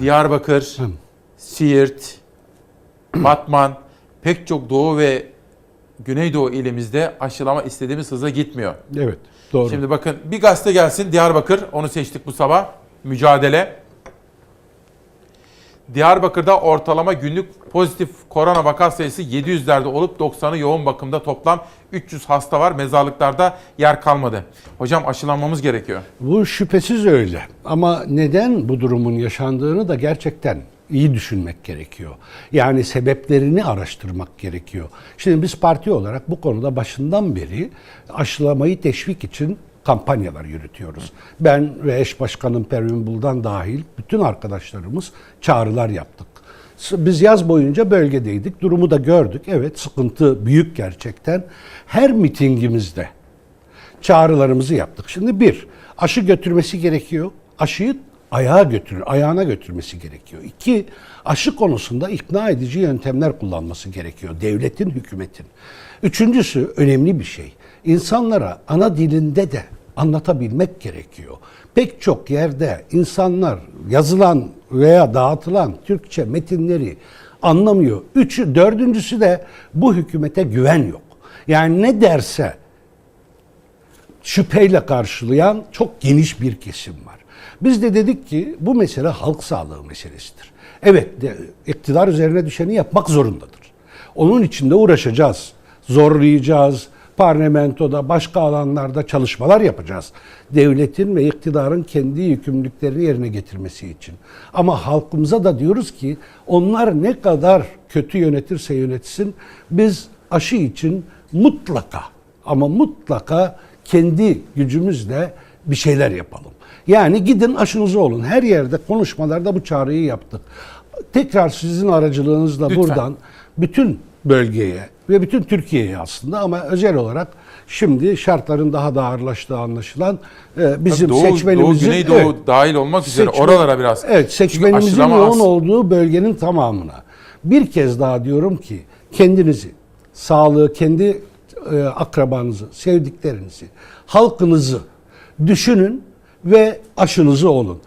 Diyarbakır, Siirt, Batman, pek çok doğu ve güneydoğu ilimizde aşılama istediğimiz hıza gitmiyor. Evet. Doğru. Şimdi bakın bir gazete gelsin Diyarbakır onu seçtik bu sabah. Mücadele. Diyarbakır'da ortalama günlük pozitif korona vaka sayısı 700'lerde olup 90'ı yoğun bakımda toplam 300 hasta var. Mezarlıklarda yer kalmadı. Hocam aşılanmamız gerekiyor. Bu şüphesiz öyle. Ama neden bu durumun yaşandığını da gerçekten iyi düşünmek gerekiyor. Yani sebeplerini araştırmak gerekiyor. Şimdi biz parti olarak bu konuda başından beri aşılamayı teşvik için kampanyalar yürütüyoruz. Ben ve eş başkanım Pervin Buldan dahil bütün arkadaşlarımız çağrılar yaptık. Biz yaz boyunca bölgedeydik. Durumu da gördük. Evet sıkıntı büyük gerçekten. Her mitingimizde çağrılarımızı yaptık. Şimdi bir, aşı götürmesi gerekiyor. Aşıyı ayağa götürür, ayağına götürmesi gerekiyor. İki, aşı konusunda ikna edici yöntemler kullanması gerekiyor. Devletin, hükümetin. Üçüncüsü önemli bir şey. İnsanlara ana dilinde de anlatabilmek gerekiyor. Pek çok yerde insanlar yazılan veya dağıtılan Türkçe metinleri anlamıyor. Üçü, dördüncüsü de bu hükümete güven yok. Yani ne derse şüpheyle karşılayan çok geniş bir kesim var. Biz de dedik ki bu mesele halk sağlığı meselesidir. Evet, de, iktidar üzerine düşeni yapmak zorundadır. Onun için de uğraşacağız, zorlayacağız, parlamentoda, başka alanlarda çalışmalar yapacağız. Devletin ve iktidarın kendi yükümlülüklerini yerine getirmesi için. Ama halkımıza da diyoruz ki onlar ne kadar kötü yönetirse yönetsin biz aşı için mutlaka ama mutlaka kendi gücümüzle bir şeyler yapalım. Yani gidin aşınızı olun. Her yerde konuşmalarda bu çağrıyı yaptık. Tekrar sizin aracılığınızla Lütfen. buradan bütün bölgeye ve bütün Türkiye'ye aslında ama özel olarak şimdi şartların daha da ağırlaştığı anlaşılan e, bizim Doğu, seçmenimizin Doğu, Güneydoğu evet, dahil olmak üzere seçmen- oralara biraz. Evet, seçmenimizin yoğun olduğu bölgenin tamamına. Bir kez daha diyorum ki kendinizi, sağlığı, kendi e, akrabanızı, sevdiklerinizi, halkınızı düşünün ve aşınızı olun.